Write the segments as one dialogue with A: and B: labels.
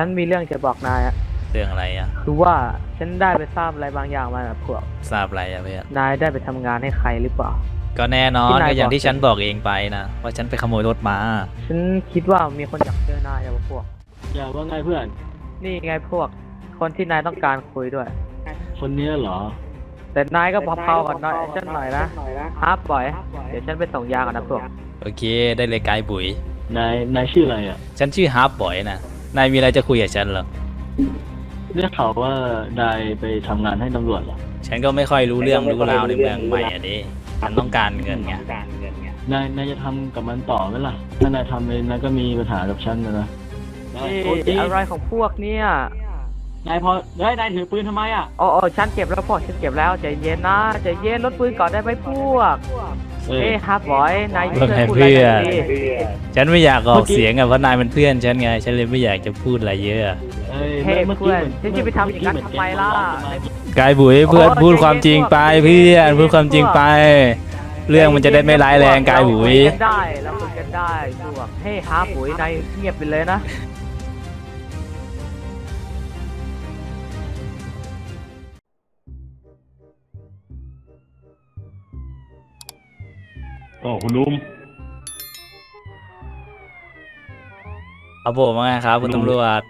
A: ฉันมีเรื่องจะบอกนายอะ
B: เรื่องอะไรอะ
A: คือว่าฉันได้ไปทราบอะไรบางอย่างมาอะพวก
B: ทราบอะไรอะเพื่อน
A: นายได้ไปทำงานให้ใครหรือเปล่า
B: ก็แน่นอน
A: ที่นาย
B: ก็อย่าง
A: บอก
B: ที่ฉันบอกเองไปนะ ว่าฉันไปขโมยรถมา
A: ฉันคิดว่ามีคนอยากเจอนายอะพวก
C: อย่าว่าไงเพื่อน
A: นี่ไงพวก คนที่นายต้องการคุยด้วย
C: คนเนี้ยเหรอ
A: แต่นายก็พอเผากันหน่อยฉันหน่อยนะฮาร์ปบ่อย เดี๋ยวฉันไปส่งยาก่อนนะพวก
B: โอเค ได้เลยกายบุ๋ย
C: นาย นายชื่ออะไรอะ
B: ฉันชื่อฮาร์ปบอยนะ นายมีอะไรจะคุยกับฉันเหรอ
C: ได้ข่าวว่านายไปทำงานให้ตำรวจเหรอ
B: ฉันก็ไม่ค่อยรู้เรื่องรู้ราวในเมืองใหม่อะดิฉันต้องการเงินไง
C: นายนายจะทำกับมันต่อไหมล่ะ ถ้านายทำเลยนายก็มีปัญหากับฉันนะนะนาย
A: นี่
C: โอ้จริง
A: อะไรของพวกเนี่ย
C: นายพอเฮ้ยนายถือปืนทำไมอะ
A: อ๋ออ๋อฉันเก็บแล้วพวกฉันเก็บแล้วใจเย็นนะใจเย็นลดปืนก่อนได้ไหมพวก
C: เอ้ย
A: เอ้ฮาร์ปบอยนาย
B: เพื่
A: ช่
B: อ
A: วย
B: ให้
A: พูดอะไร
B: เพื่
A: ห
B: อ
A: น่อนยดิ
B: ฉันไม่อยากออ
C: เมื่
B: ก
C: อกี้
B: เสียงอะเพราะนายเป็นเพื่อนฉันไงฉันเลยไม่อยากจะพูดอะไรเยอะ
C: เอ้ย
A: เฮ้ย
C: มื่
A: เพื่อน
C: หมื
A: ฉันจะไปทำอย่างนั้น
C: เมื่
A: ทำไมล่ะ
B: กายบุ๋ยเพื่อน
A: โอ้
B: พูด
A: ใจเย็น
B: ความจริงไป
A: พวก
B: เพื่อน
A: ใจเย็น
B: พูดความจริง
A: พวก
B: ไป เรื่องมันจะได้ไม่ร้ายแรงกายบุ๋ย
A: เราคุกันได้เราคุยกันได้พวกเฮ้ฮาร์ปบุ๋ยนายเงียบไปเลยนะ
D: อ๋อคุณนุ่ม
B: เอาผมว่าไงครับ คุณตำรวจ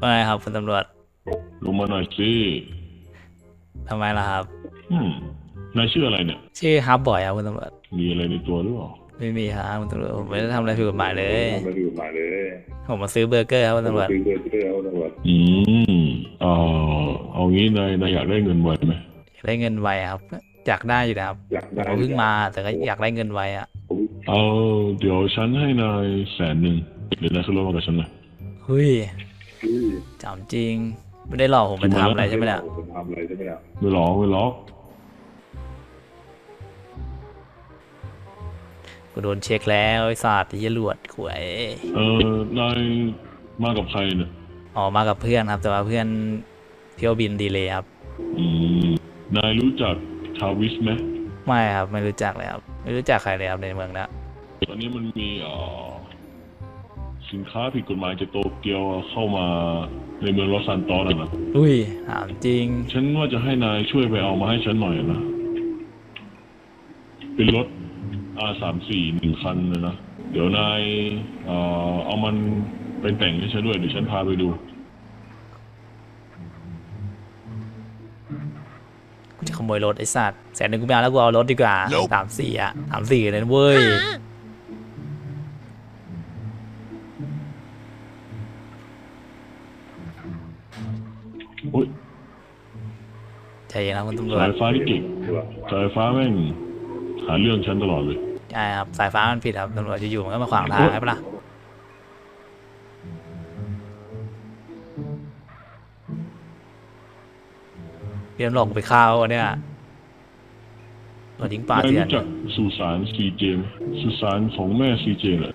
B: ว่าไงครับ คุณตำรวจ
D: ลงมาหน่อยสิ
B: ทำไมล่ะครับ
D: อืมนายชื่ออะไรเนี่ย
B: ชื่อฮับบ่อยครับคุณตำรวจ
D: มีอะไรในตัวหรือเปล่า
B: ไม่มีครับคุณตำรวจผมไม่ได้ทำอะไรผิดกฎหมายเลย
E: ไม่ได้กฎหมายเลย
B: ผมมาซื้อเบอร์เกอร์ครับคุณตำรวจ
E: ซื้อเบอร์เกอร์เอาตำรวจ
D: อืมเอ่อเอางี้นายนายอยากได้เงินไวไหม
B: อยากได้เงินไวครับอยากได้อยู่นะครับ
E: อยาก
B: ผม
E: ได้
B: ก็เพิ่งมาแต่ก็อยากได้เงินไวอะ
D: เอาเดี๋ยวฉันให้นายแสนหนึ่งเดี๋ยวนายขึ้นรถมากับฉันหน่อย
B: เฮ้ย
E: อืม
B: จำจริง ไม่ได้หลอกผมไปทำอะไรใช่ไหมล่ะ
E: ผมทำอะไรใช่ไหมล่ะ
D: ไม่หลอกไม่หลอก
B: กูโดนเช็คแล้วไอ้สัตว์ยี่หลวดขวย
D: เออนายมากับใครเนี่ย
B: ออกมากับเพื่อนครับ แต่ว่าเพื่อนเที่ยวบินดีเลยครับ
D: อืมนายรู้จักทาวิสไหม
B: ไม่ครับไม่รู้จักเลยครับไม่รู้จักใครเลยครับในเมืองนะ
D: ตอนนี้มันมีเอ่อสินค้าผิดกฎหมายจากโตเกียวเข้ามาในเมืองลอสซานโตสนะนะ
B: อุ้ยถามจริง
D: ฉันว่าจะให้นายช่วยไปเอามาให้ฉันหน่อยนะเป็นรถ R34 หนึ่งคันเลยนะ เดี๋ยวนายเอ่อเอามันไปแต่งให้ฉันด้วยเดี๋ยวฉันพาไปดู
B: กูจะขโมยรถไอ้สัตว์แสนหนึ่งกูไม่เอาแล้วกูเอารถดีกว่าสามสี่อะสามสี่เลยนะเว้ย
D: อุ้ย
B: ใจเย็นนะคุณตำรวจ
D: สายฟ้าที่เก่งสายฟ้าแม่งหาเรื่องฉันตลอดเลย
B: ใช่ครับสายฟ้ามันผิดครับตำรวจอยู่ๆมันก็มาขวางทางใช่ปะล่ะเรียนหลอกกูไปข้าวอะเนี่ยเราทิ้งป่านา
D: ย
B: เถื่อน
D: รู้จักสุสานซีเจไหมสุสานของแม่ซีเจแหละ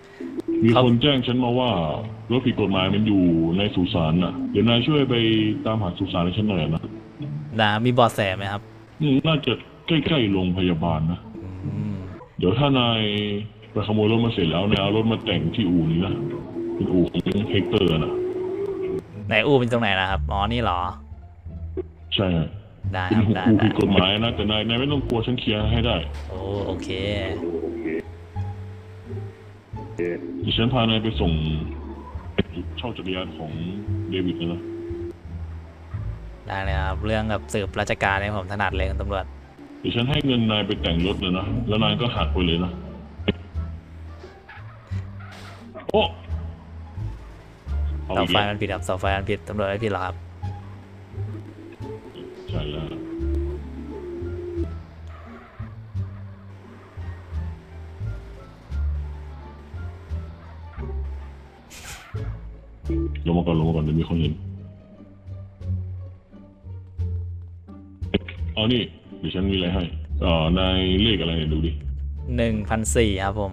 D: มี
B: ครับ
D: คนแจ้งฉันมาว่ารถผิดกฎหมายมันอยู่ในสุสานน่ะ เดี๋ยวนายช่วยไปตามหาสุสานให้ฉันหน่อยนะ
B: นะมีเบอแสไหมครับ
D: อืมน่าจะใกล้ๆโรงพยาบาลนะ
B: อืม
D: เดี๋ยวถ้านายไปขโมยรถมาเสร็จแล้วนายเอารถมาแต่งที่อู่นี้นะเป็นอู่ของเฮกเตอร์นะ
B: ไหนอู้เป็นตรงไหนนะครับอ๋อนี่เหรอ
D: ใช่
B: ได้
D: เป็น
B: ครับได้
D: อู่
B: ได้
D: ผิดกฎหมายนะแต่นายนายไม่ต้องกลัวฉันเคลียร์ให้ได้
B: โอ้โอเค
D: เดี๋ยวฉันพานายไปส่งเช่าจักรยานของเดวิดนะนะ
B: ได้เลยครับ เรื่องกับสืบราชการเนี่ยผมถนัดเลยคุณตำรวจ
D: เดี๋ยวฉันให้เงินนายไปแต่งรถเลยนะ แล้วนายก็หักไปเลยนะ โอ้เอา
B: เสา
D: อีก
B: ไฟ
D: แล้ว
B: มันผิดครับเสาไฟมันผิดตำรวจไม่ผิดหรอกครับ
D: ใช่แล้ว ลงมาก่อนลงมาก่อนเดี๋ยวมีคนเห็นเอานี่เดี๋ยวฉันมีอะไรให้เอ่อนายเลขอะไรเนี่ยดูดิ
B: หนึ่งพันสี่ครับผม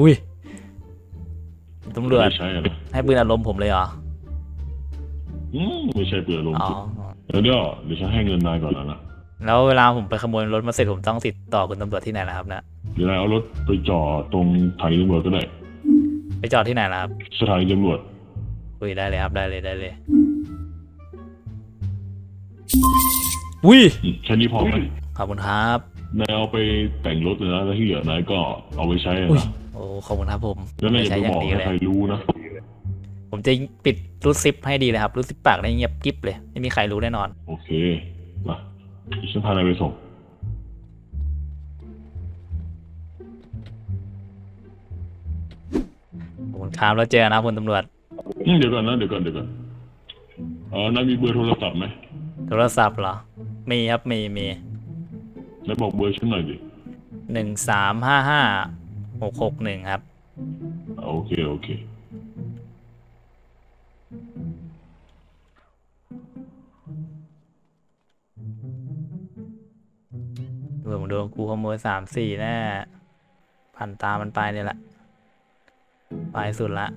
B: อุ้ยตำรวจ
D: ไม่ได้ใช้อะนะ
B: ให้ปืนอารมณ์ผมเลยเหรอ
D: อืมไม่ใช่เปลือยลม
B: อ๋อ
D: เดี๋ยวเดี๋ยวเดี๋ยวฉันให้เงินนายก่อนแล้วนะ
B: แล้วเวลาผมไปขโมยรถมาเสร็จผมต้องติดต่อคุณตำรวจที่ไหนนะครับเนี่ย
D: เดี๋ยวนายเอารถไปจอดตรงสถานีตำรวจก็ได้
B: ไปจอดที่ไหนล่ะครับ
D: สถานีตำรวจ
B: คุยได้เลยครับได้เลยได้เลย อุ้ย
D: อืมแค่นี้พอไหม
B: ขอบคุณครับ
D: นายเอาไปแต่งรถเลยนะแล้วที่เหลือนายก็เอาไปใช้
B: อุ้ย
D: นะ
B: โอ้ขอบคุณครับผม
D: แล้วนายอย่า
B: ใช้
D: ไป
B: อย่า
D: บอก
B: งดี
D: ให้
B: เลย
D: ใครรู้นะ
B: ผมจะปิดรูดซิปให้ดีเลยครับรูดซิปปากได้เงียบกิ๊บเลย ไม่มีใครรู้แน่นอน
D: โอเคมาเดี๋ยวฉันพานายไปส่ง
B: ขอบคุณครับแล้วเจอกันนะครับคุณตำรวจ
D: อืมเดี๋ยวก่อนนะเดี๋ยวก่อนเดี๋ยวก่อนเออนายมีเบอร์โทรศัพท์ไหม
B: โทรศัพท์เหรอ มีครับ มีมี
D: นายบอกเบอร์ฉันหน่อยดิ
B: หนึ่งสามห้าห้าหกหกหนึ่งครับ
D: อ่าโอเค โอเค
B: ดูผมโดนกูขโมยสามสี่แน่พันตามมันไปเนี่ยแหละ ไปสุดละ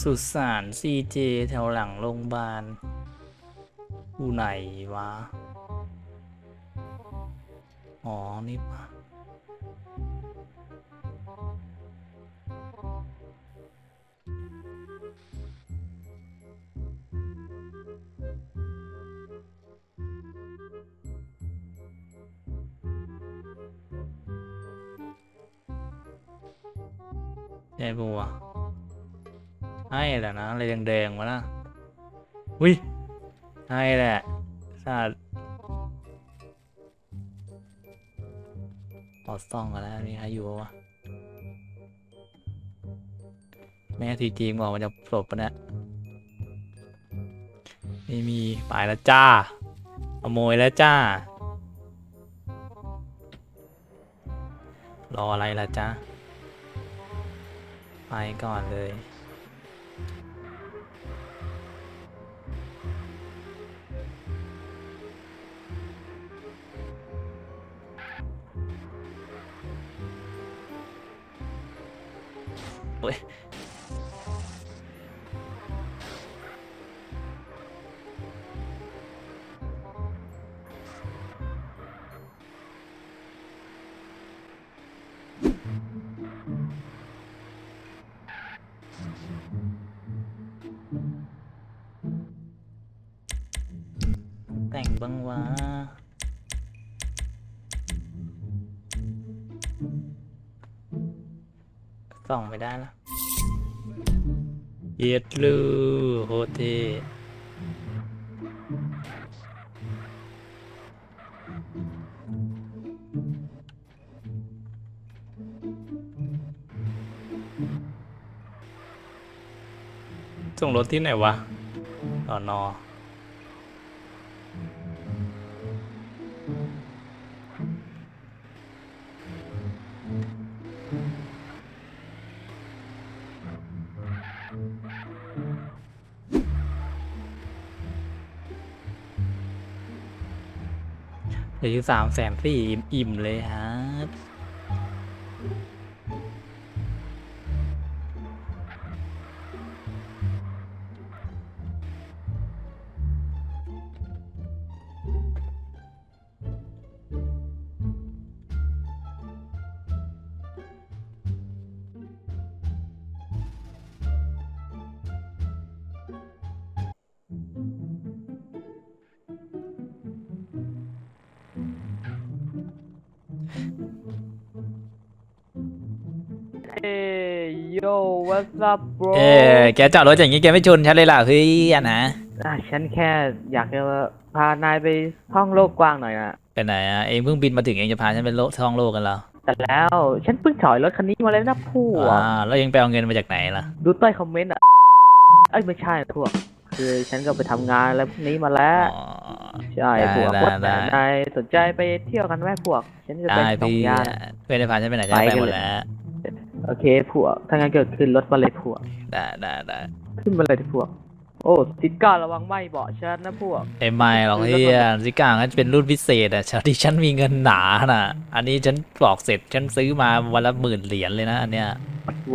B: สุสานซีเจแถวหลังโรงพยาบาลอยู่ไหนวะ อ๋อ นี่ปะใช่ปัวะ ให้แหละนะอะไรแดงๆวะนะวิให้แหละสัตว์ปอดซ่องกันแล้วมีใครอยู่วะแม่ทีจีบอกมันจะปลดปะเนี่ยไม่มีไปแล้วจ้าขโมยแล้วจ้า รออะไรล่ะจ้าไปก่อนเลย probably. ส่องไม่ได้ละเย็ดลูโฮเทส่งรถที่ไหนวะต่อนอ สามแสนสี่อิ่มเลยฮะ
A: โย่ what's up bro
B: เออแกจอดรถอย่างนี้แกไม่ชนฉันเลยล่ะเฮ้ยอะนะ
A: อะฉันแค่อยากจะพานายไปท่องโลกกว้างหน่อยนะ
B: ไปไหนอะเองเพิ่งบินมาถึงเองจะพาฉันไปโลกท่องโลกกันเหรอ
A: แต่แล้วฉันเพิ่งถอยรถคันนี้มาเลยนะพวก
B: อ่าแล้วเองไปเอาเงินมาจากไหนล่ะ
A: ดูใต้คอมเมนต์อะเอ้ยไม่ใช่พวก คือฉันก็ไปทำงานอะไรพวกนี้มาแล้ว
B: อ๋อ
A: ใช่
B: ได้
A: พวก
B: ได้
A: ว่าแต่
B: ได้
A: นายสนใจไปเที่ยวกันไหมพวก ฉันจะ
B: ได้
A: เป็นสอง
B: พี่
A: ยาน
B: เพื่อนได้พาฉันไปไหนฉัน
A: ไป
B: ไป
A: กัน
B: หมด
A: เลย
B: แล้ว
A: โอเคพวกถ้างั้นก็ขึ้นรถมาเลยพวก
B: ได้ได้ได้
A: ขึ้นมาเลยที่พวกโอ้ติดก้าระวังไหมเบาะฉันนะพวก
B: เอ็มไม่หรอกเฮียซิก้างั้นเป็นรุ่นพิเศษอะฉันที่ฉันมีเงินหนาน่ะ อันนี้ฉันบอกเสร็จฉันซื้อมาวันละหมื่นเหรียญเลยนะอันเนี้ย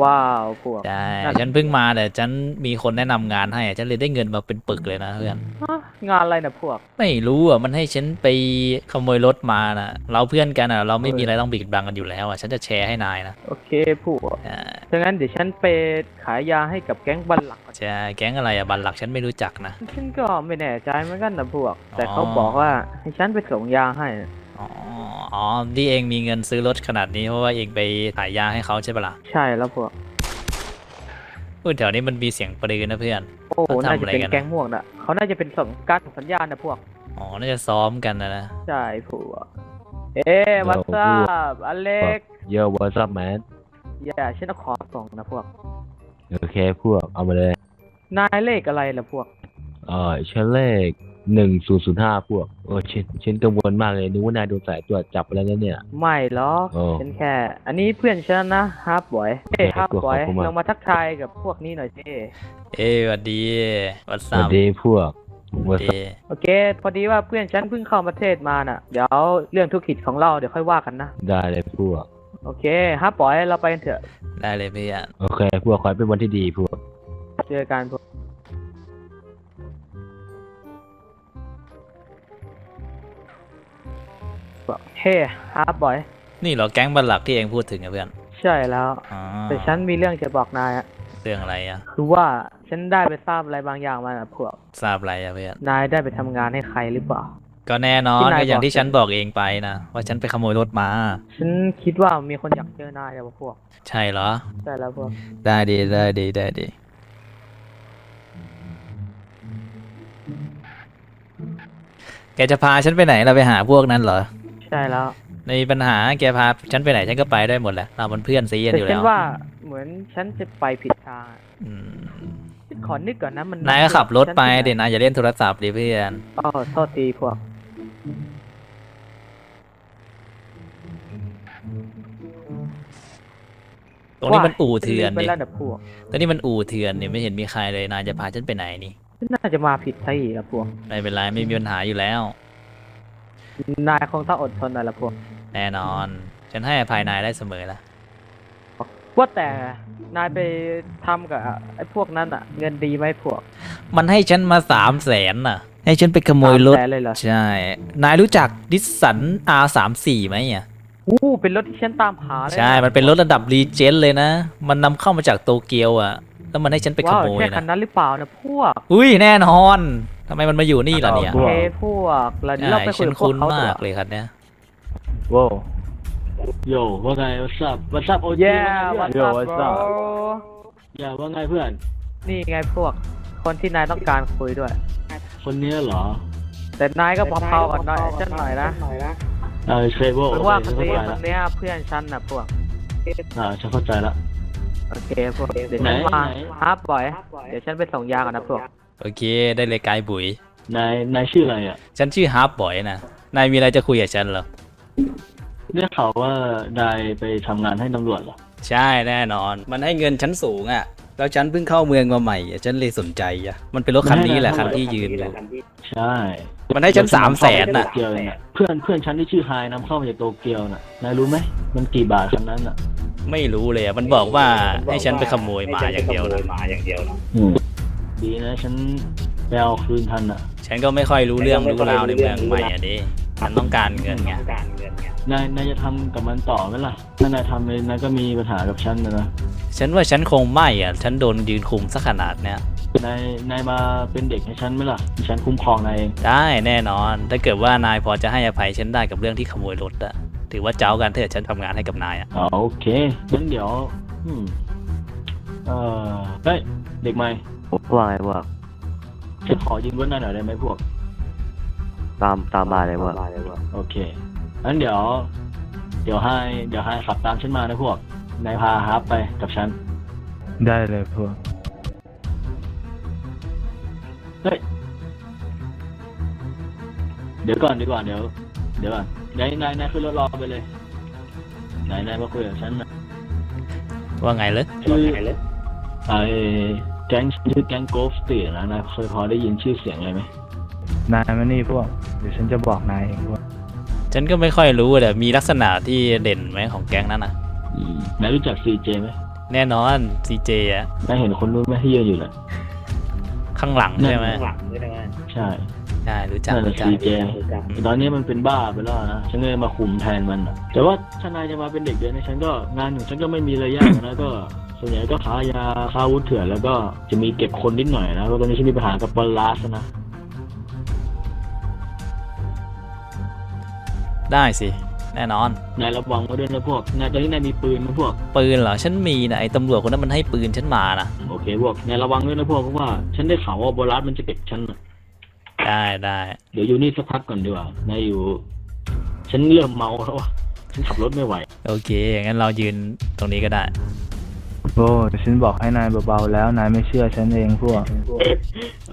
A: ว้าวพวก
B: ใช่
A: นั่น
B: ฉันเพิ่งมาแต่ฉันมีคนแนะนำงานให้ฉันเลยได้เงินมาเป็นปึกเลยนะเพื่อน
A: ฮะงานอะไรนะพวก
B: ไม่รู้อะมันให้ฉันไปขโมยรถมานะเราเพื่อนกันอะเราไม่มีอะไรต้องบิดบังกันอยู่แล้วอะฉันจะแชร์ให้นายนะ
A: โอเคพวก
B: อ่า
A: ดังนั้นเดี๋ยวฉันไปขายยาให้กับแก๊งบัลลังก์ก่อน
B: ใช่แก๊งอะไรอะบันหลักฉันไม่รู้จักนะ
A: ฉันก็ไม่แน่ใจเหมือนกันนะพวก แต่
B: อ๋อ
A: เขาบอกว่าให้ฉันไปส่งยาให้
B: อ๋ออ๋อที่เองมีเงินซื้อรถขนาดนี้เพราะว่าเองไปขายยาให้เขาใช่ปะล่ะ
A: ใช่แล้วพวก
B: พูดแถวนี้มันมีเสียงปืนนะเพื่อน
A: โอ้โห
B: เขาทำ
A: น่าจะเป็น
B: อะไรกัน
A: แก๊งม่วงนะเขาน่าจะเป็นส่งการส่งสัญญาณนะพวก
B: อ๋อ น่าจะซ้อมกันนะนะ
A: ใช่พวก เอ๊ะวัตซับอเล็ก
F: เยอะ what's up man
A: อย่าฉันเอาขอส่งนะพวก
F: โอเคพวก เอามาเลย
A: นายเลขอะไรล่ะพวก
F: เออชั้นเลข หนึ่งศูนย์ศูนย์ห้าพวกโอ้ฉันฉันกังวลมากเลยนึกว่านายโดนสายตรวจจับไปแล้วนะเนี่ย
A: ไม่หรอก
F: โอ้
A: ฉันแค่ อันนี้เพื่อนฉันนะฮาร์ปบอยเอ้
F: โอเค
A: ฮาร์ปบอย
F: ขอบคุณมาก
A: ลองมาทักทายกับพวกนี้หน่อยสิ
B: เอ้ยหวัดดีวัด
F: ส
B: ซั
F: วัส
B: บ
F: ดีพวก what's up
B: ดี
A: โอเค พอดีว่าเพื่อนฉันเพิ่งเข้าประเทศมาน่ะ เดี๋ยวเรื่องธุรกิจของเราเดี๋ยวค่อยว่ากันนะ
F: ได้เลยพวก
A: โอเคฮาร์ปบอยเราไปกันเถอะ
B: ได้เลยเพื่อน
F: โอเค พวกขอให้เป็นวันที่ดีพวก
A: เจอกันพวก บอกเฮ้ฮาร์ปบอย
B: นี่เหรอแก๊งบันหลักที่เองพูดถึงอะเพื่อน
A: ใช่แล้ว
B: อ๋อ
A: แต่ฉันมีเรื่องจะบอกนายอะ
B: เรื่องอะไรอะ
A: คือว่าฉันได้ไปทราบอะไรบางอย่างมาอะพวก
B: ทราบอะไรอะเพื่อน
A: นายได้ไปทำงานให้ใครหรือเปล่า
B: ก็แน่นอน
A: ที่นาย
B: ก็อย่าง
A: บอก
B: ที่ฉันบอกเองไปนะว่าฉันไปขโมยรถมา
A: ฉันคิดว่ามีคนอยากเจอนายอะพวก
B: ใช่เหรอ
A: ใช่แล้วพวก
B: ได้ดีได้ดีได้ดีแกจะพาฉันไปไหนเราไปหาพวกนั้นเหรอ
A: ใช่แล้ว
B: ในปัญหาแกพาฉันไปไหนฉันก็ไปได้หมดแหละเรามันเพื่อนซีกัน
A: แต่
B: อยู่
A: ฉั
B: แล้
A: น
B: ว
A: ว่าเหมือนฉันจะไปผิดทางอะ
B: อืม
A: ฉันขอนึกก่อนนะมัน
B: นายก็ขับรถไป
A: ฉัน
B: เดี๋ยวนายอย่าเล่นโทรศัพท์ดิเพื่อน
A: อ๋อโทษทีพวก
B: ตรงนี้มันอู่เถื่อน
A: ไป
B: ดิ
A: แล้วนะพวก
B: ตรงนี้มันอู่เถื่อนเนี่ยไม่เห็นมีใครเลยนายจะพาฉันไปไหนนี่
A: ฉันน่าจะมาผิดที่ละพวก
B: ไม่เป็นไรไม่มีปัญหาอยู่แล้ว
A: นายคงต้องอดทนหน่อยละพวก
B: แน่นอน ฉันให้อภัยนายได้เสมอละ
A: ว่าแต่นายไปทำกับไอ้พวกนั้นอะเงินดีไหมพวก
B: มันให้ฉันมาสามแสนน่ะ ให้ฉันไปขโมยรถ
A: สามแสนเลยเหรอ
B: ใช่ นายรู้จักดิสสัน R 3 4 ไหมอะ
A: อู้เป็นรถที่ฉันตามหาเลยะ
B: ใช่ มันเป็นรถระดับรีเจนเลยนะ มันนำเข้ามาจากโตเกียวอะ แล้วมันให้ฉันไปข
A: ว้าว
B: โมย
A: ใช่คัน
B: นะ
A: นั้นหรือเปล่านะพวก
B: อุ้ยแน่นอน ทำไมมันมาอยู่นี่ล่ะเนี่ย
A: โอเคพวกแล้วเดี๋ยวเราไปคุย
B: ฉัน
A: กับพวก
B: คุ้น
A: เขา
B: มาก
A: เถอะ
B: เลยคันเนี้ย
C: ว้าว โยว่าไง what's up what's up โอเ Yeah
A: what's
C: โย
A: up
C: what's
A: bro
C: up อย่าว่าไงเพื่อน
A: นี่ไงพวก คนที่นายต้องการคุยด้วย
C: คนเนี้ยเหรอ
A: แต่นายก็เผาๆกันหน่อยฉันหน่อยนะ
C: เออเทรเบิล
A: เพ
C: โอ
A: ราะ
C: เค
A: ว่าค
C: ฉั
A: น
C: นเข้า
A: นี้
C: ใจ
A: ค
C: ละ
A: นเนี้ยเพื่อนฉันนะพวก
C: อ่าฉันเข้าใจละ
A: โอเคพวก เดี๋ยว
C: ไหน
A: ฉันมา
C: ไหน
A: ฮาร์ปบ่อย เดี๋ยวฉันไปส่งยาก่อนนะพวก
B: โอเค ได้เลยกายบุ๋ย
C: นายนายชื่ออะไรอะ
B: ฉันชื่อฮาร์ปบอยนะนายมีอะไรจะคุยกับฉันเหรอ
C: ได้ข่าวว่านายไปทำงานให้ตำรวจเหรอ
B: ใช่แน่นอน มันให้เงินชั้นสูงอะ แล้วฉันเพิ่งเข้าเมืองมาใหม่อะฉันเลยสนใจอะมันเป็นรถคันนี้แหละคันที่ยืนอยู่
C: ใช่
B: มันให้ฉันสามแสน
C: โต
B: อะ
C: เกียวเองอะเพื่อนเพื่อนฉันที่ชื่อไฮนำเข้ามาจากโตเกียวน่ะ นายรู้ไหมมันกี่บาทคันนั้นอะ
B: ไม่รู้เลยอะมันบอกว่าให้ฉันไปขโมยมาอย่างเดียวนะ
C: อืม ดีนะฉันไปเอาคืนทันอะ
B: ฉันก็ไม่ค่อยรู้เรื่องรู้ราวในเมืองใหม่อะดิฉันต้องการเงินไง
C: นายนายจะทำกับมันต่อไหมล่ะ ถ้านายทำเลยนายก็มีปัญหากับฉันนะนะ
B: ฉันว่าฉันคงไม่อะ ฉันโดนยืนคุมสักขนาดเนี้ย
C: นายนายมาเป็นเด็กให้ฉันไหมล่ะ ฉันคุ้มครองนายเอง
B: ได้แน่นอน ถ้าเกิดว่านายพอจะให้อภัยฉันได้กับเรื่องที่ขโมยรถอะถือว่าเจ้ากันเถอะฉันทำงานให้กับนายอะ
C: อ๋อโอเคงั้นเดี๋ยว อืม เออเฮ้ยเด็กใหม่
F: ว่าไงว่า
C: ฉันขอยืมรถนายหน่อยได้ไหมพวก
F: ตามตามมาเลยว่า
C: โอเคงั้นเดี๋ยว เดี๋ยวให้ เดี๋ยวให้ขับตามฉันมานะพวกนายพาฮาร์ปไปกับฉัน
F: ได้เลยพวก
C: เฮ้ย เดี๋ยวก่อนเดี๋ยวก่อนเดี๋ยว เดี๋ยวก่อนนายนายนายขึ้นรถรอไปเลยนายนายมาคุยกับฉันหนะ
B: ว่าไงเลย
C: ชื่อไอ้แก๊งชื่อแก๊งโกฟสตีนะนายเคยพอได้ยินชื่อเสียงอะไรไหม
F: นายมานี่พวก เดี๋ยวฉันจะบอกนายเองพวก
B: ฉันก็ไม่ค่อยรู้แต่มีลักษณะที่เด่นไหมของแก๊งนั้นนะ
C: อืมนายรู้จักซีเจไหม
B: แน่นอนซีเจอะ
C: นายเห็นคนนู้นไหมที่ยืนอยู่น่ะ
B: ข้างหลังใช่ไหม
C: ใช่
B: ใช่รู้จัก
C: นั่นแหละ
B: รู้จัก
C: ซีเจตอนนี้มันเป็นบ้าไปแล้วนะฉันเลยมาคุมแทนมันน่ะแต่ว่าถ้านายจะมาเป็นเด็กเดือนในฉันก็งานของฉันก็ไม่มีอะไรยากนะก็ ส่วนใหญ่ก็ค้ายาค้าอาวุธเถื่อนแล้วก็จะมีเก็บคนนิดหน่อยนะเพราะตอนนี้ฉันมีปัญหากับบอลลาสนะ
B: ได้สิ แน่นอน
C: นายระวังไว้ด้วยนะพวก นายตอนนี้นายมีปืนนะพวก
B: ปืนเหรอ ฉันมีนะไอ้ตำรวจคนนั้นมันให้ปืนฉันมานะ
C: โอเคพวก นายระวังด้วยนะพวกเพราะว่าฉันได้ข่าวว่าบอลลาสมันจะเก็บฉันน่ะ
B: ได้ได้
C: เดี๋ยวอยู่นี่สักพักก่อนดีกว่านายอยู่ ฉันเริ่มเมาแล้วว่ะฉันขับรถไม่ไหว
B: โอเคงั้นเรายืนตรงนี้ก็ได้
G: โอ้ฉันบอกให้นายเบาๆแล้วนายไม่เชื่อฉันเองพวก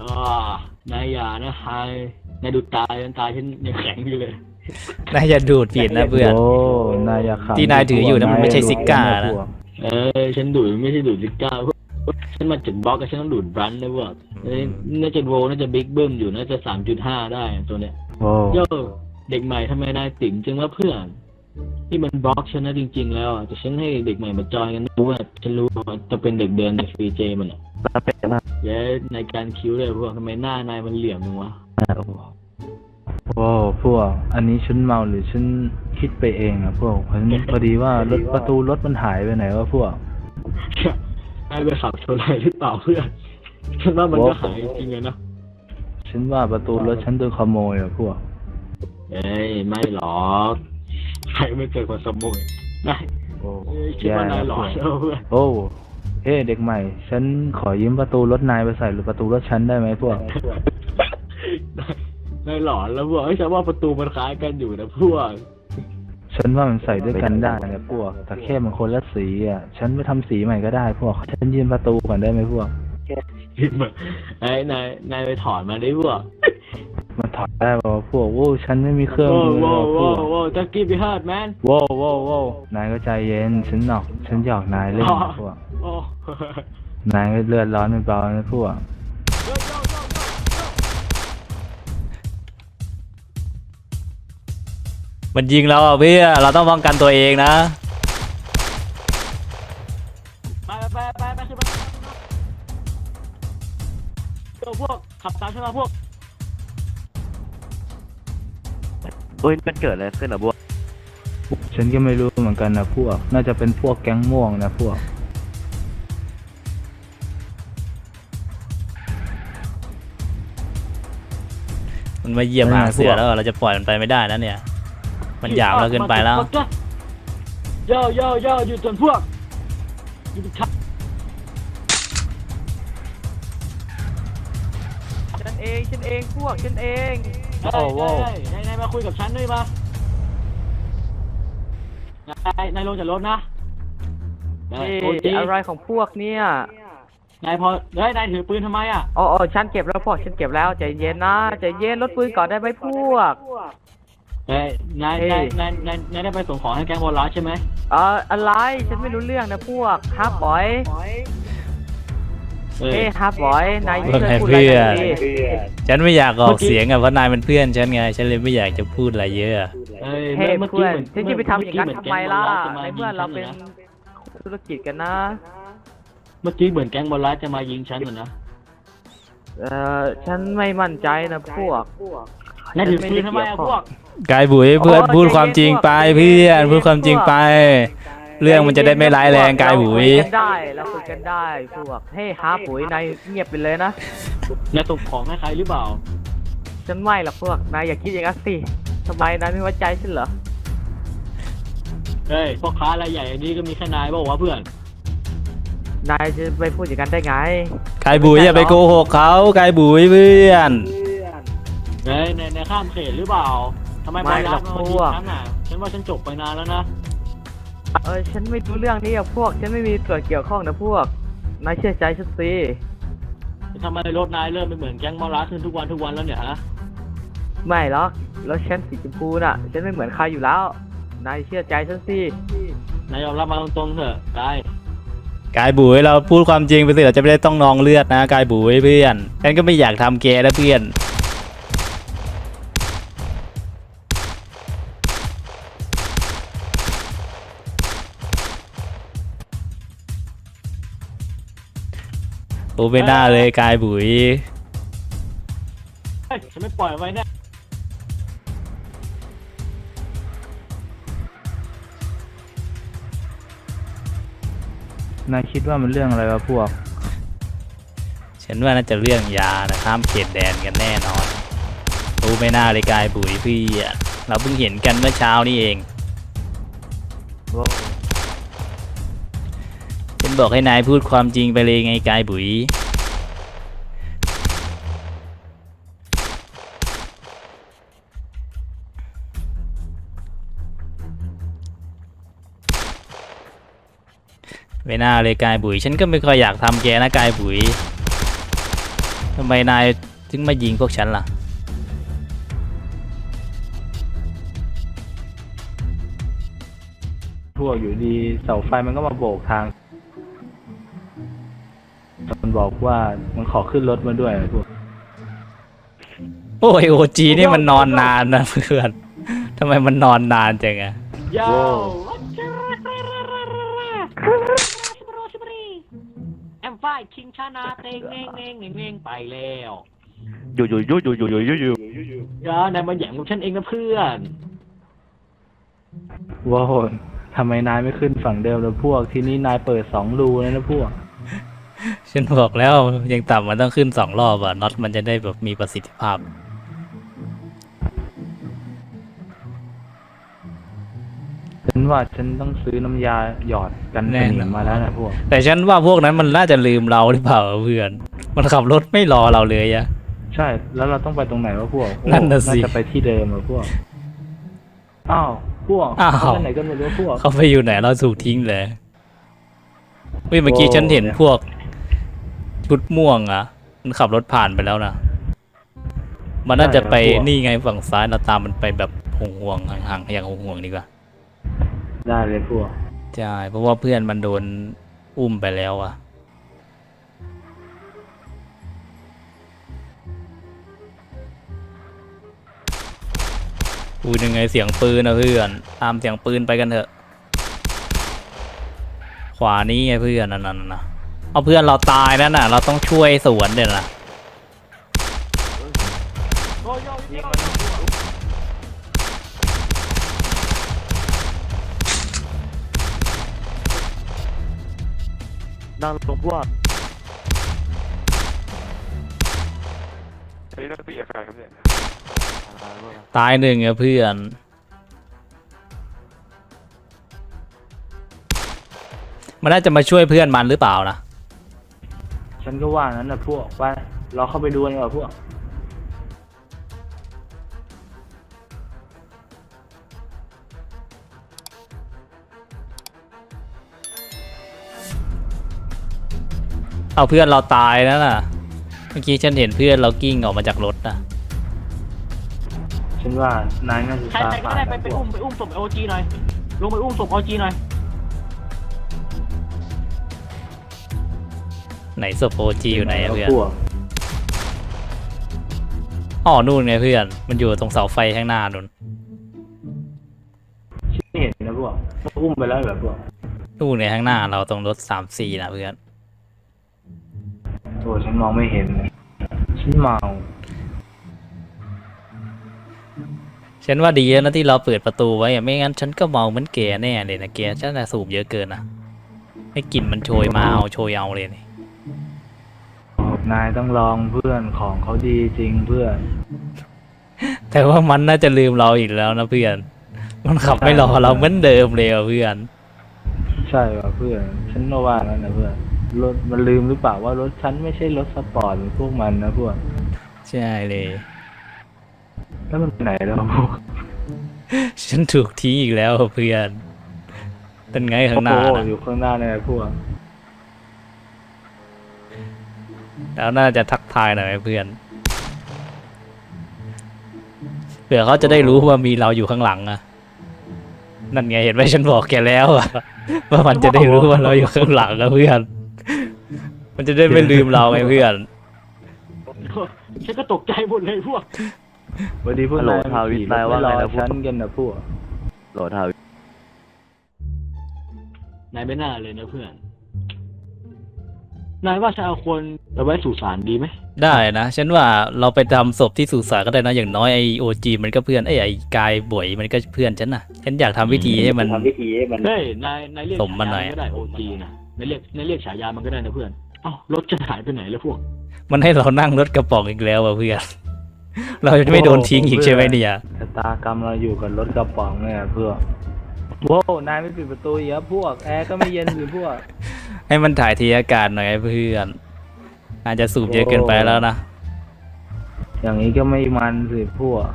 C: อ่านายอย่านะฮายนายดูตายตายฉันยังแข็งอยู่เลย
B: นายอย่าดูดผิดนะเพื่อน
G: โอ้นายอย่าขำ
B: ที่นายถืออยู่นั้นมันไม่ใช่ซิก้านะ
G: พวก
C: เออฉันดูดไม่ใช่ดูดซิก้าพวกฉันมาจากบล็อกกับฉันต้องดูดบรันนะพวกเอ้ยน่าจะโวน่าจะบิ๊กเบิ้มอยู่น่าจะสามจุดห้าได้ตัวเนี้ย
G: โอ้
C: โยเด็กใหม่ทำไมนายติ๋มจังว่าเพื่อน ที่มันบล็อกฉันนะจริง ๆ แล้วอะแต่ฉันให้เด็กใหม่มาจอยกันรู้ว่าฉันรู้ว่าจะเป็นเด็กเดินในฟรีเจมันอะเดี๋ยวในการคิ้วเลยพวกทำไมหน้านายมันเหลี่ยมจังวะ
G: โอ้พวก อันนี้ฉันเมาหรือฉันคิดไปเองอะพวกฉันพอดีว่ารถประตูรถมันหายไปไหนวะพวก
C: นายไปขับชนอะไรหรือเปล่าเพื่อนฉันว่ามันก็หายจริงๆเลยนะ
G: ฉันว่าประตูรถฉันโดนขโมยอะพวก
C: เอ้ยไม่หรอก ใครไม่เจอคนสมุยนาย
G: โอ้
C: เอ้ยคิดว่านายหลอนแล้วเพื่อน
G: โอ้เฮ้เด็กใหม่ ฉันขอยืมประตูรถนายไปใส่หรือประตูรถฉันได้ไหมพวก
C: นายหลอนแล้วพวกเอ้ยฉันว่าประตูมันคล้ายกันอยู่นะพวก
G: ฉันว่ามันใส่ด้วยกันได้นะพวก แต่แค่มันคนละสีอะ ฉันไปทำสีใหม่ก็ได้พวก ฉันยืมประตูก่อนได้ไหมพวก
C: คิดมาไอ้ยนายนายไปถอนมาดิพวก
G: มันถอดได้ป่าวะพวกโว้ฉันไม่มีเครื่อง
C: โว้
G: มือ
C: โว้
G: เลย
C: โว้
G: ว่ะพวก
C: โว้จักกี้บีฮาร์ดแมน
G: โว้วโว้วโว้วนายก็ใจเย็นฉันหนอกฉันหยอกนายเล่นนะพวก
C: โอ้
G: นายก็เลือดร้อนเป็นเบานะพวก
B: มันยิงเราอะเพื่อนเราต้องป้องกันตัวเองนะ
C: ไปไปไปไปขึ้นมาเดี๋ยวพวกขับตามฉันมาพวก
F: เอ้ยมันเกิดอะไรขึ้นอะบัว
G: ฉันก็ไม่รู้เหมือนกันนะพวก น่าจะเป็นพวกแก๊งม่วงนะพวก
B: มันมาเหยียบหางเสือแล้วเราจะปล่อยมันไปไม่ได้นะเนี่ย มันหยาบเราเกินไปแล้ว
C: โย่โย่โย่อยู่ส่วนพวกอยู่ทับ
A: ฉันเองฉันเองพวกฉันเอง
C: โอ้โหนายนายมาคุยกับฉันด้วยมานายนายลงจากรถนะนาย
A: เอ๊ะ
C: โอจี
A: อะไรของพวกเนี่ย
C: นายพอเฮ้ยนายถือปืนทำไมอะ
A: อ๋ออ๋อฉันเก็บแล้วพวกฉันเก็บแล้วใจเย็นนะใจเย็นลดปืนก่อนได้ไหมพวก
C: เฮ้ยนาย
A: เอ๊ะ
C: นายนายนายนายได้ไปส่งของให้แก๊งวอลลัสใช่ไหม
A: เอ่ออะไรฉันไม่รู้เรื่องนะพวกฮับบอย
C: เอ้ย
A: เอ้ฮับบอยนาย
B: ว่า
A: ช่วย
B: ไง
A: พูดอะไรหน่อย
B: เพื่
A: ดิ
B: อนฉันไม่อยากออกเสียงอะเพราะนายเป็นเพื่อนฉันไง ฉันเลยไม่อยากจะพูดอะไรเยอะอะ
C: เอ้ย
A: เฮ้ย
C: เมื่อ
A: เพื่
C: กี้
A: อน
C: เหมือน
A: ฉันจะไปทำอย่างนั้น
C: เมื่
A: ทำไมล่ะ
C: แก๊งวอลลัสจะ
A: ในเมื่อเราเป็น
C: ยิงฉัะ
A: ธุรกิจกันนะ
C: เมื่อกี้เหมือนแก๊งวอลลัสจะมายิงฉันเหรอนะ
A: เอ่อฉันไม่มั่นใจนะพวก
C: นายถือปืนทำไมอะพวก
B: กายบุ๋ยเพื่อน
A: โอ้
B: พูด
A: ใจเย็น
B: ความจริงไป
A: พวก
B: เพื่อน
A: ใจเย็น
B: พูดความจริง
A: พวก
B: ไป เรื่องมันจะได้ไม่ร้ายแรงกายบุ๋ย
A: เราคุกันได้เราคุยกันได้พวกเฮ้ยฮาปุ๋ยนายเงียบไปเลยนะ
C: นายส่งของให้ใครหรือเปล่า
A: ฉันไม่หรอกพวกนายอย่าคิดอย่างนั้นสิทำไมนายไม่ไว้ใจฉันเหรอ
C: เฮ้ยพ่อค้ารายใหญ่อันนี้ก็มีแค่นายบอกว่าวะเพื่อน
A: นายจะไปพูดอย่างนั้นได้ไง
B: กายบุ๋ยอย่าไปโกหกเขากายบุ๋ยเพื่อน
C: เฮ้ยในในข้ามเขตหรือเปล่าทำไม
A: ไม่
C: วอล
A: หร
C: ลั
A: อ
C: ส
A: ก
C: มา
A: พ
C: ยิง
A: วก
C: ฉันอะฉันว่าฉันจบไปนานแล้วนะ
A: เออฉันไม่รู้เรื่องนี้อะพวก ฉันไม่มีส่วนเกี่ยวข้องนะพวก นายเชื่อใจฉันสิ
C: ทำไมรถนายเริ่มเป็นเหมือนแก๊งวอลลัสขึ้นทุกวันทุกวันแล้วเนี่ยฮะ
A: ไม่หรอกแล้วฉันสีชมพูน่ะ ฉันไม่เหมือนใครอยู่แล้ว นายเชื่อใจฉันสิ
C: นายยอมรับมาตรงๆเถอะกาย
B: กายบุ๋ยเราพูดความจริงไปสิเราจะไม่ได้ต้องนองเลือดนะกายบุ๋ยเพื่อนฉันก็ไม่อยากทำแกนะเพื่อน โอ้ไม่น่าเลยกายบุ๋ย
C: เฮ้ยฉันไม่ปล่อยไว้แน่
G: นายคิดว่ามันเรื่องอะไรวะพวก
B: ฉันว่าน่าจะเรื่องยานะข้ามเขตแดนกันแน่นอนโอ้ไม่น่าเลยกายบุ๋ยพี่อะเราเพิ่งเห็นกันเมื่อเช้านี่เองฉัน บอกให้นายพูดความจริงไปเลยไงกายบุ๋ยไม่น่าเลยกายบุ๋ยฉันก็ไม่ค่อยอยากทำแกนะกายบุ๋ยทำไมนายถึงมายิงพวกฉันล่ะ
G: พวกอยู่ดีเสาไฟมันก็มาโบกทาง มันบอกว่ามันขอขึ้นรถมาด้วยพวก
B: โอ้ยโอจีนี่มันนอนนานนะเพื่อนทำไมมันนอนนานจังอะ
C: ยาว แอมไฟคิงชานาเตงเน่งเน่งเน่งเน่งไปแล้ว
F: อยู่อยู่อยู่อยู่อยู่อยู่อยู่
C: ยานายมาแหย่งกับฉันเองนะเพื่อน
G: ว้าวทำไมนายไม่ขึ้นฝั่งเดิมแล้วพวก ที่นี่นายเปิดสองรูเลยนะพวก
B: ฉันบอกแล้วยังต่ำมันต้องขึ้นสองรอบอะน็อตมันจะได้แบบมีประสิทธิภาพ
G: ฉันว่าฉันต้องซื้อน้ำยาหยอดกันส
B: แน่
G: นิ
B: นอน
G: มมาแล้วนะพวก
B: แต่ฉันว่าพวกนั้นมันน่าจะลืมเราหรือเปล่าเพื่อน มันขับรถไม่รอเราเลยอะ
G: ใช่ แล้วเราต้องไปตรงไหนวะพวกโอ้
B: นั่นน่ะสิ
G: จะไปที่เดิมอะพวก อ้าวพวก
B: อ้าว
G: เขาไปไหนกันหมดวะพวก
B: เขาไปอยู่ไหนเราถูกทิ้งเลยเฮ้ยเมื่อกี้
G: โอ้
B: ฉันเห็น
G: เนี่ย
B: พวก ชุดม่วงอะมันขับรถผ่านไปแล้วนะ มันน่าจะไปนี่ไงฝั่งซ้ายเราตามมันไปแบบห่วงๆห่างๆอย่างห่วงๆดีกว่า
G: ได้เลยพวก
B: ใช่เพราะว่าเพื่อนมันโดนอุ้มไปแล้วอะอุ้ยยังไงเสียงปืนนะเพื่อน ตามเสียงปืนไปกันเถอะ ขวานี้ไงเพื่อนนั่นน่ะนะ เอาเพื่อนเราตายนั่นน่ะ เราต้องช่วยสวนเดี๋ยวนะ
F: นั่งลงพวก
B: ตายหนึ่งอะเพื่อนมันน่าจะมาช่วยเพื่อนมันหรือเปล่านะ
G: ฉันก็ว่านั้นนะพวกไปเราเข้าไปดูกันดีกว่าพวก
B: เอาเพื่อนเราตายนั่นน่ะ เมื่อกี้ฉันเห็นเพื่อนเรากิ้งออกมาจากรถนะ
G: ฉันว่านายน่าจะ
C: ใคร
G: ตา
C: ใครก็
G: ฝาด
C: ได้ไป
G: นะ
C: ไป
G: พว
C: อุ้
G: ก
C: มไปอุ้มศพโอจีหน่อยลงไปอุ้มศพโอจีหน่อย
B: ไหนศพโอจีอยู่ไหนอะเพื่อน
G: พวก
B: อ๋อ นู่นไงเพื่อน มันอยู่ตรงเสาไฟข้างหน้านู่น
G: ฉันไม่เห็นนะพวกว่าอุ้มไปแล้วเหรอพวก
B: นู่นไงข้างหน้าเราตรงรถสามสี่นะเพื่อน
G: โอ้ฉันมองไม่เห็นเลยฉันเมา
B: ฉันว่าดีแล้วนะที่เราเปิดประตูไว้อะไม่งั้นฉันก็เมาเหมือนแกแน่เลยนะแกฉันน่ะสูบเยอะเกินนะให้กลิ่นมันโชยมาเอาโชยเอาเลยนี่
G: นายต้องลองเพื่อนของเขาดีจริงเพื่อน
B: แต่ว่ามันน่าจะลืมเราอีกแล้วนะเพื่อน มันขับไม่รอเราเหมือนเดิมเลยอะเพื่อน
G: ใช่ว่ะเพื่อน ฉันก็ว่านั่นนะเพื่อน รถมันลืมหรือเปล่าว่ารถฉันไม่ใช่รถสปอร์ตเหมือนพวกมันนะพวก
B: ใช่เลย
G: แล้วมันไปไหนแล้วพวก
B: ฉันถูกทิ้งอีกแล้วอะเพื่อน เป็นไงข้างหน้า
G: โอ้โห
B: นะ
G: อยู่ข้างหน้าเนี่ยพวก
B: แล้วน่าจะทักทายหน่อยไหมเพื่อนเผื่อเขาจะได้รู้ว่ามีเราอยู่ข้างหลังอะนั่นไงเห็นไหมฉันบอกแกแล้วอะว่ามันจะได้รู้ว่าเราอยู่ข้างหลังอะเพื่อน มันจะได้ไม่ลืมเราไงเพื่อน
C: ฉันก็ตกใจหมดเลยพวก
G: วันนี้พวก
F: ฮัลโหล
G: นาย
F: ทาวิท
G: ขี่
F: นายว่าไง
G: ร
F: นะ
G: อ
F: พวก
G: ฉันกันนะพวก
F: โหลดทาวิ
C: นายไม่น่าเลยนะเพื่อน นายว่าฉันเอาคนไปไว้สุสานดีไหม
B: ได้นะ ฉันว่าเราไปทำศพที่สุสานก็ได้นะอย่างน้อยไอโอจีมันก็เพื่อนไอยไอกายบ่อยมันก็เพื่อนฉันนะฉันอยากทำพิธีให้มัน
C: เฮ้ยนายนายเรียก
B: สมมันหน่อย
C: ฉายาก็ได้โอจีนะนายเรียกนายเรียกฉายามันก็ได้นะเพื่อนเอ้ารถจะหายไปไหนแล้วพวก
B: มันให้เรานั่งรถกระป๋องอีกแล้วอะเพื่อน เราจะไม่โดนทิ้งอีกใช่ไหมเนี่ย
G: ชะตากรรมเราอยู่กับรถกระป๋องเนี่ยเพื่อนโว้วนายไม่ปิดประตูอีกแล้วพวก แอร์ก็ไม่เย็นหรือพวก
B: ให้มันถ่ายเทอากาศหน่อยไอ้เพื่อน อาจจะสูบเยอะเกินไปแล้วนะ
G: อย่างนี้ก็ไม่มันสิพวก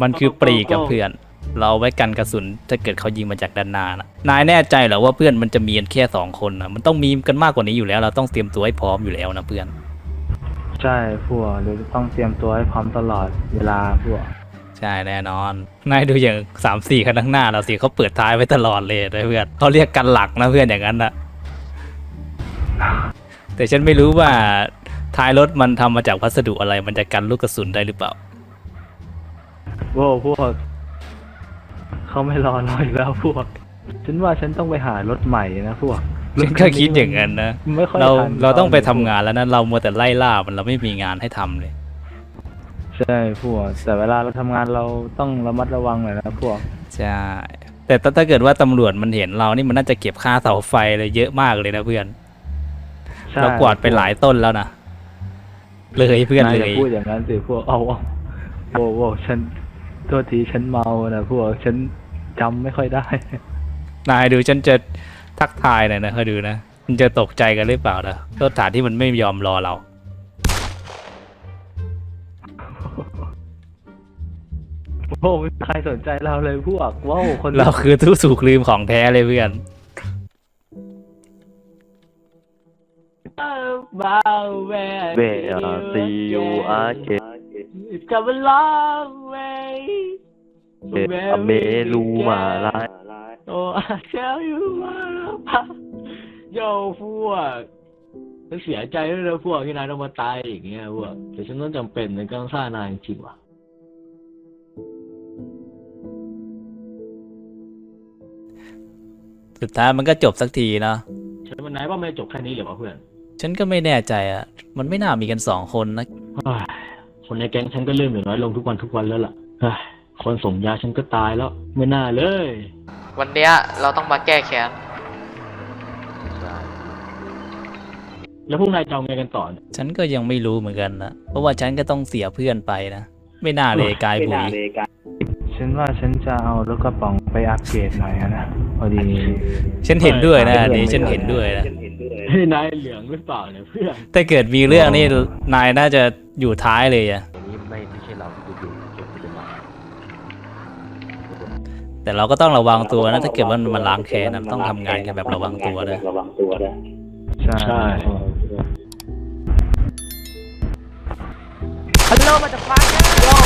B: มันคือปรีกับเพื่อน เราเอาไว้กันกระสุนถ้าเกิดเขายิงมาจากด้านหน้านะนายแน่ใจเหรอว่าเพื่อนมันจะมีกันแค่สองคนนะมันต้องมีกันมากกว่านี้อยู่แล้ว เราต้องเตรียมตัวให้พร้อมอยู่แล้วนะเพื่อน
G: ใช่พวกเราจะต้องเตรียมตัวให้พร้อมตลอดเวลาพวก
B: ใช่แน่นอน นายดูอย่างสามสี่คันข้างหน้าเราสิเขาเปิดท้ายไว้ตลอดเลยนะเพื่อนเขาเรียกกันหลักนะเพื่อนอย่างนั้นนะ แต่ฉันไม่รู้ว่าท้ายรถมันทำมาจากวัสดุอะไร มันจะกันลูกกระสุนได้หรือเปล่า
G: โว้วพวก เขาไม่รอเราอีกแล้วพวก ฉันว่าฉันต้องไปหารถใหม่นะพวก
B: ฉันก็คิดอย่างนั้นนะ
G: ไม่ค่อย
B: เรา
G: ทัน
B: เราต้องไปทำ
G: พวก
B: งานแล้วนะ เรามัวแต่ไล่ล่ามันเราไม่มีงานให้ทำเลย
G: ใช่พวก แต่เวลาเราทำงานเราต้องระมัดระวังหน่อยนะพวก
B: ใช่ แต่ถ้าถ้าเกิดว่าตำรวจมันเห็นเรานี่มันน่าจะเก็บค่าเสาไฟเลยเยอะมากเลยนะเพื่อน
G: ใช่
B: เรากวาดไปหลายต้นแล้วนะเลยเพื่อน
G: นา
B: เล
G: ย่ายพูดอย่างนั้นสิพวกเอาเอาโว้วโว้วฉันโทษทีฉันเมานะพวกฉันจำไม่ค่อยได้
B: นายดูฉันจะทักทายหน่อยนะคอยดูนะมันจะตกใจกันหรือเปล่านะรถฐานที่มันไม่ยอมรอเรา
G: โว้วไม่มีใครสนใจเราเลยพวกว้าวคน
B: เราคือทุสูกลืมของแท้เลยเพื่อน
C: About where
F: Where see you again
C: It's come a long way
F: เออเมรูมาลาย
C: Oh I tell you what โยพวกฉันเสียใจด้วยนะพวกที่นายต้องมาตายอย่างเงี้ยพวกแต่ฉันต้องจำเป็นในการฆ่านายจริงๆว่ะ
B: สุดท้ายมันก็จบสักทีเนาะ
C: ฉันวันไหนว่าไม่จบแค่นี้เหรอวะเพื่อน
B: ฉันก็ไม่แน่ใจอะ มันไม่น่ามีกันสองคนนะ
C: เฮ้ยคนในแก๊งฉันก็เริ่มเหลือน้อยลงทุกวันทุกวันแล้วล่ะเฮ้ยคนส่งยาฉันก็ตายแล้ว ไม่น่าเลย
H: วันเนี้ยเราต้องมาแก้แค้น
C: แล้วพวกนายจะเอาไงกันต่อเนี่ย
B: ฉันก็ยังไม่รู้เหมือนกันนะ เพราะว่าฉันก็ต้องเสียเพื่อนไปนะ ไม่น่าเลยกายบุ๋ย
G: ฉันว่าฉันจะเอารถกระป๋อง ไปอัปเกรดหน่อยนะพอดี
B: ฉันเห็นด้วยนะอันนี้ฉันเห็นด้วยนะ
C: ให้นายเหลืองหรือเปล่าเนี่ยเพื่อน
B: แต่เกิดมีเรื่องนี่นายน่าจะอยู่ท้ายเลยอะแต่เราก็ต้องระวังตัวนะถ้าเกิดว่ามันล้างแค้นนะต้องทำงานแบบระวังตัวด้วยระ
G: วังตัวด้
C: ใช่
G: ฮัลโหลมาจากฟ้า